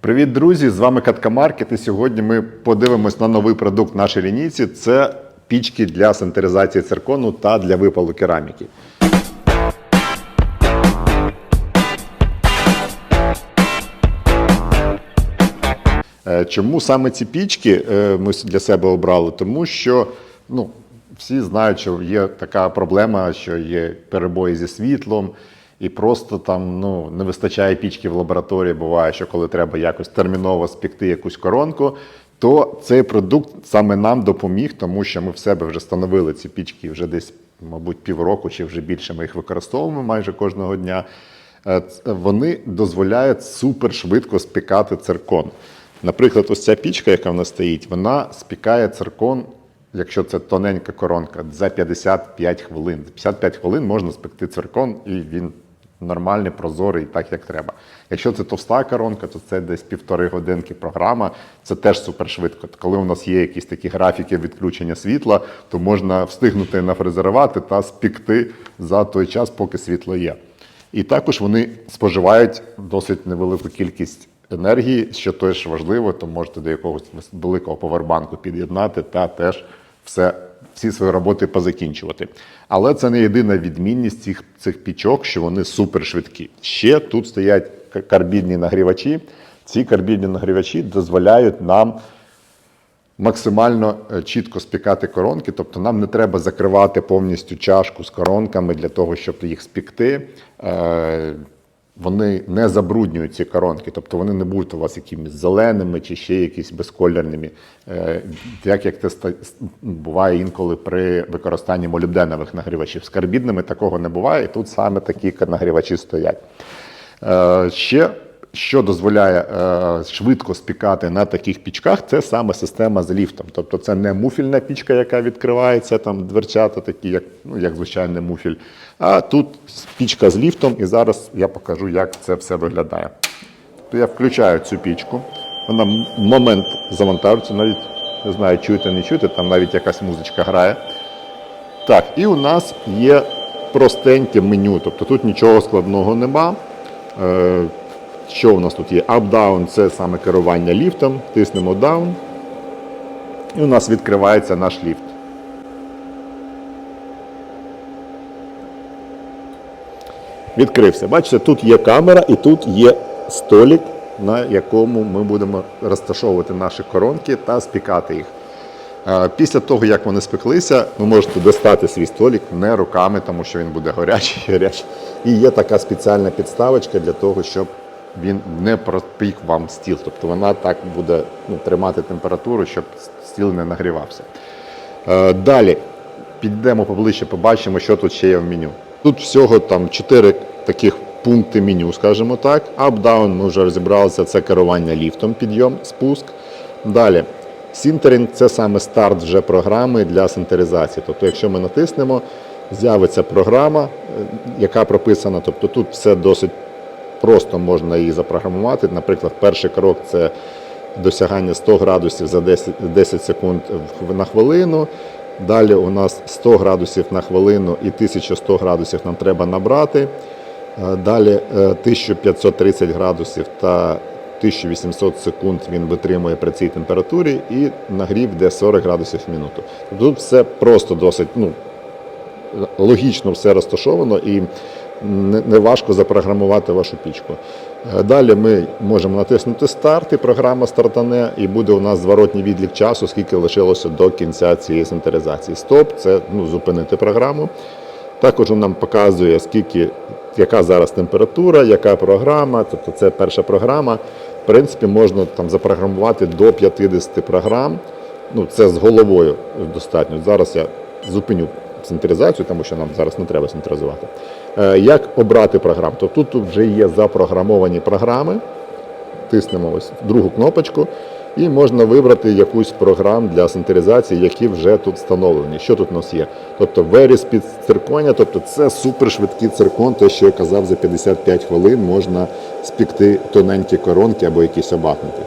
Привіт, друзі! З вами Катка Маркет. І сьогодні ми подивимось на новий продукт нашій лінійці. Це пічки для сантеризації циркону та для випалу кераміки. Е, Чому саме ці пічки е, ми для себе обрали? Тому що ну, всі знають, що є така проблема, що є перебої зі світлом, і просто там ну, не вистачає пічки в лабораторії. Буває, що коли треба якось терміново спекти якусь коронку, то цей продукт саме нам допоміг, тому що ми в себе вже встановили ці пічки вже десь, мабуть, півроку чи вже більше ми їх використовуємо майже кожного дня. Е, Вони дозволяють супершвидко спікати циркон. Наприклад, ось ця пічка, яка в нас стоїть, вона спікає циркон, якщо це тоненька коронка, за 55 хвилин. За 55 хвилин можна спекти циркон, і він нормальний, прозорий, так як треба. Якщо це товста коронка, то це десь півтори годинки програма. Це теж супершвидко. Коли у нас є якісь такі графіки відключення світла, то можна встигнути нафрезерувати та спікти за той час, поки світло є. І також вони споживають досить невелику кількість енергії, що теж важливо, то можете до якогось великого повербанку під'єднати та теж все, всі свої роботи позакінчувати. Але це не єдина відмінність цих, цих пічок, що вони супершвидкі. Ще тут стоять карбідні нагрівачі. Ці карбідні нагрівачі дозволяють нам максимально е, чітко спікати коронки, тобто нам не треба закривати повністю чашку з коронками для того, щоб їх спікти. Е, Вони не забруднюють ці коронки, тобто вони не будуть у вас якимись зеленими чи ще якісь безкольорними, як так як це буває інколи при використанні молібденових нагрівачів. З карбідними такого не буває, і тут саме такі нагрівачі стоять. Е, Ще що дозволяє е, швидко спікати на таких пічках, це саме система з ліфтом. Тобто це не муфільна пічка, яка відкривається, там дверцята такі, як, ну, як звичайний муфіль. А тут пічка з ліфтом, і зараз я покажу, як це все виглядає. Я включаю цю пічку. Вона м- момент завантажується, навіть не знаю, чуєте, не чуєте, там навіть якась музичка грає. Так, і у нас є простеньке меню, тобто тут нічого складного нема. Що у нас тут є? Up-down це саме керування ліфтом. Тиснемо down. І у нас відкривається наш ліфт. Відкрився. Бачите, тут є камера і тут є столик, на якому ми будемо розташовувати наші коронки та спікати їх. Після того, як вони спеклися, ви можете достати свій столик не руками, тому що він буде горячий, гарячий. І є така спеціальна підставочка для того, щоб він не пропік вам стіл. Тобто вона так буде ну, тримати температуру, щоб стіл не нагрівався. Е, Далі підійдемо поближче, побачимо, що тут ще є в меню. Тут всього там 4 таких пункти меню, скажімо так. Up-down ми вже розібралися, це керування ліфтом, підйом, спуск. Далі. Сінтерінг це саме старт вже програми для синтеризації. Тобто, якщо ми натиснемо, з'явиться програма, е, яка прописана. Тобто тут все досить просто можна її запрограмувати. Наприклад, перший крок це досягання 100 градусів за 10, 10 секунд на хвилину. Далі у нас 100 градусів на хвилину і 1100 градусів нам треба набрати. Е, Далі е, 1530 градусів та 1800 секунд він витримує при цій температурі і нагрів йде 40 градусів в минуту. Тут все просто досить ну, логічно все розташовано і не, не запрограмувати вашу пічку. Е, Далі ми можемо натиснути старт, і програма стартане, і буде у нас зворотній відлік часу, скільки лишилося до кінця цієї синтеризації. Стоп це ну, зупинити програму. Також нам показує, скільки, яка зараз температура, яка програма, тобто це перша програма. В принципі, можна там запрограмувати до 50 програм. Ну, це з головою достатньо. Зараз я зупиню синтеризацію, тому що нам зараз не треба синтеризувати. Е, Як обрати програму? Тобто тут вже є запрограмовані програми. Тиснемо ось другу кнопочку, і можна вибрати якусь програм для синтеризації, які вже тут встановлені. Що тут у нас є? Тобто під цирконя, тобто це супершвидкий циркон, те, що я казав, за 55 хвилин можна спікти тоненькі коронки або якісь обахнути.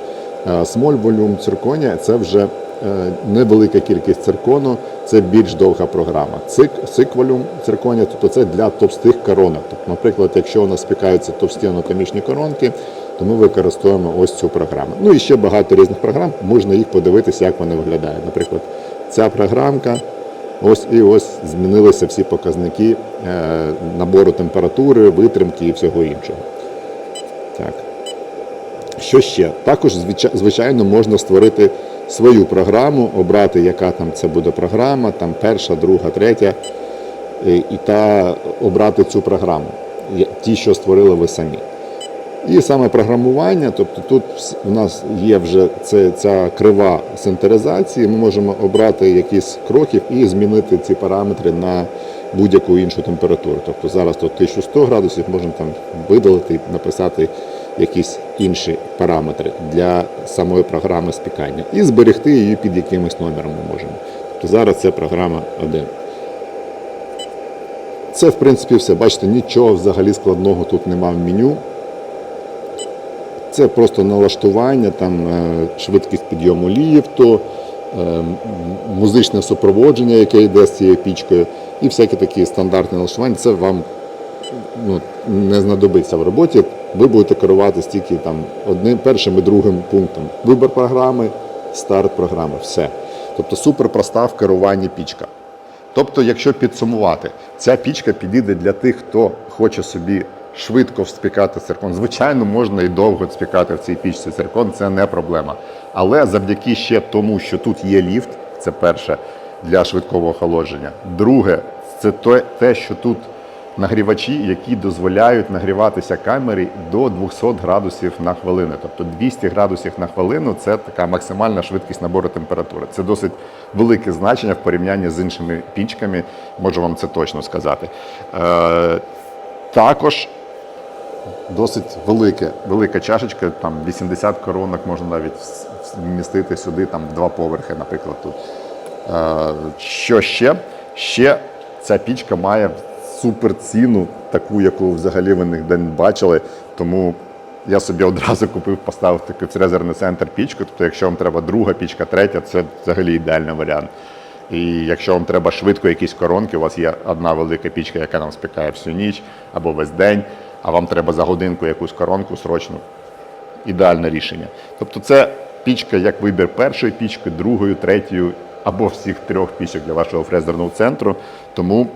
Small volume цирконя це вже е, невелика кількість циркону, це більш довга програма. Цик, цик волюм цирконя, тобто це для товстих коронок. Тобто, наприклад, якщо у нас спікаються товсті анатомічні коронки, Тому використовуємо ось цю програму. Ну і ще багато різних програм. Можна їх подивитися, як вони виглядають. Наприклад, ця програмка. Ось і ось змінилися всі показники е, набору температури, витримки і всього іншого. Так. Що ще? Також, звичайно, можна створити свою програму, обрати, яка там це буде програма, там перша, друга, третя, і, і та обрати цю програму, ті, що створили ви самі. І саме програмування, тобто тут у нас є вже це, ця крива синтеризації, ми можемо обрати якісь кроків і змінити ці параметри на будь-яку іншу температуру. Тобто зараз тут 1100 градусів, можемо там видалити написати якісь інші параметри для самої програми спікання. І зберегти її під якимось номером ми можемо. Тобто зараз це програма 1. Це, в принципі, все. Бачите, нічого взагалі складного тут немає в меню. Це просто налаштування, там е, швидкість підйому ліфту, е, музичне супроводження, яке йде з цією пічкою, і всякі такі стандартні налаштування. Це вам ну, не знадобиться в роботі. Ви будете керувати тільки там одним першим і другим пунктом. Вибір програми, старт програми, все. Тобто супер проста в керуванні пічка. Тобто, якщо підсумувати, ця пічка підійде для тих, хто хоче собі швидко спікати циркон. Звичайно, можна і довго спікати в цій пічці циркон, це не проблема. Але завдяки ще тому, що тут є ліфт, це перше для швидкого охолодження. Друге, це те, що тут нагрівачі, які дозволяють нагріватися камері до 200 градусів на хвилину. Тобто 200 градусів на хвилину це така максимальна швидкість набору температури. Це досить велике значення в порівнянні з іншими пічками, можу вам це точно сказати. Е, також досить велике, велика чашечка, там 80 коронок можна навіть вмістити сюди, там два поверхи, наприклад, тут. Е, Що ще? Ще ця пічка має супер ціну, таку, яку взагалі ви ніде не бачили. Тому я собі одразу купив, поставив такий в резервний центр пічку. Тобто, якщо вам треба друга пічка, третя, це взагалі ідеальний варіант. І якщо вам треба швидко якісь коронки, у вас є одна велика пічка, яка нам спікає всю ніч або весь день, а вам треба за годинку якусь коронку срочну, ідеальне рішення. Тобто це пічка як вибір першої пічки, другої, третьої або всіх трьох пічок для вашого фрезерного центру. Тому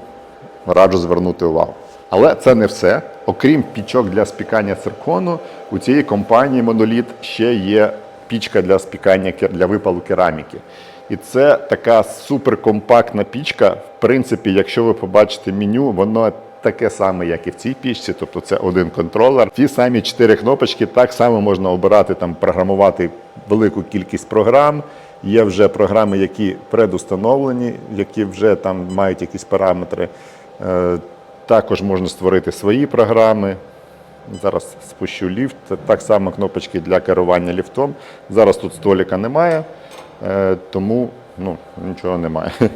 раджу звернути увагу. Але це не все. Окрім пічок для спікання циркону, у цієї компанії Monolith ще є пічка для спікання для випалу кераміки. І це така суперкомпактна пічка. В принципі, якщо ви побачите меню, воно таке саме, як і в цій пічці, тобто це один контролер. Ті самі чотири кнопочки, так само можна обирати там, програмувати велику кількість програм. Є вже програми, які предустановлені, які вже там мають якісь параметри. Е, Також можна створити свої програми. Зараз спущу ліфт. Так само кнопочки для керування ліфтом. Зараз тут століка немає, е, тому ну, нічого немає.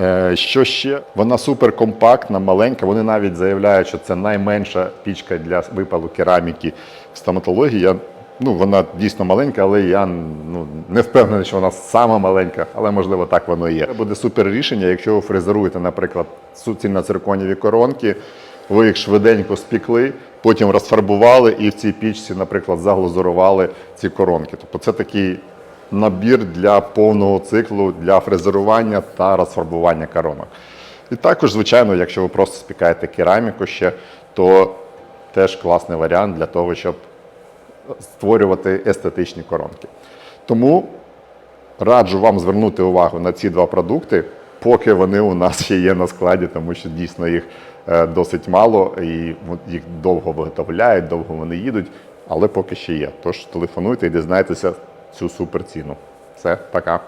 Е, Що ще? Вона суперкомпактна, маленька. Вони навіть заявляють, що це найменша пічка для випалу кераміки в стоматології. Я, ну, вона дійсно маленька, але я ну, не впевнений, що вона сама маленька, але можливо так воно і є. Це буде супер рішення, якщо ви фрезеруєте, наприклад, суцільно-цирконіві коронки, ви їх швиденько спікли, потім розфарбували і в цій пічці, наприклад, заглазурували ці коронки. Тобто це такий набір для повного циклу для фрезерування та розфарбування коронок. І також, звичайно, якщо ви просто спікаєте кераміку ще, то теж класний варіант для того, щоб створювати естетичні коронки. Тому раджу вам звернути увагу на ці два продукти, поки вони у нас ще є на складі, тому що дійсно їх е, досить мало і їх довго виготовляють, довго вони їдуть, але поки ще є. Тож телефонуйте і дізнайтеся цю суперціну. Все, пока.